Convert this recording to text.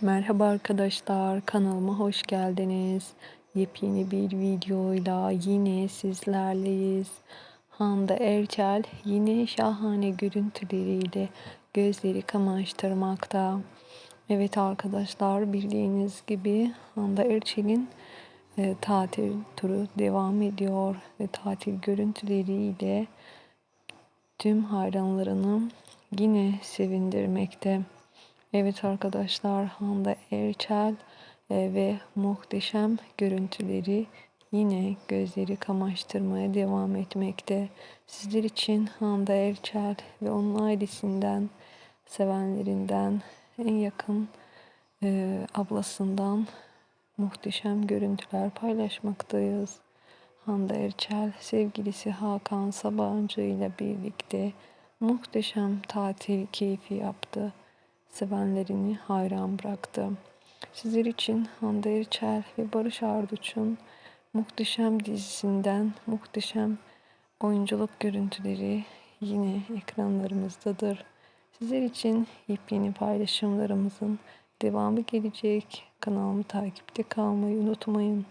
Merhaba arkadaşlar, kanalıma hoş geldiniz. Yepyeni bir videoyla yine sizlerleyiz. Hande Erçel yine şahane görüntüleriyle gözleri kamaştırmakta. Evet arkadaşlar bildiğiniz gibi Hande Erçel'in e, tatil turu devam ediyor ve tatil görüntüleriyle tüm hayranlarını yine sevindirmekte. Evet arkadaşlar Hande Erçel e, ve muhteşem görüntüleri yine gözleri kamaştırmaya devam etmekte. Sizler için Hande Erçel ve onun ailesinden, sevenlerinden, en yakın e, ablasından muhteşem görüntüler paylaşmaktayız. Hande Erçel sevgilisi Hakan Sabancı ile birlikte muhteşem tatil keyfi yaptı sevenlerini hayran bıraktı. Sizler için Hande Erçel ve Barış Arduç'un muhteşem dizisinden muhteşem oyunculuk görüntüleri yine ekranlarımızdadır. Sizler için yepyeni paylaşımlarımızın devamı gelecek. Kanalımı takipte kalmayı unutmayın.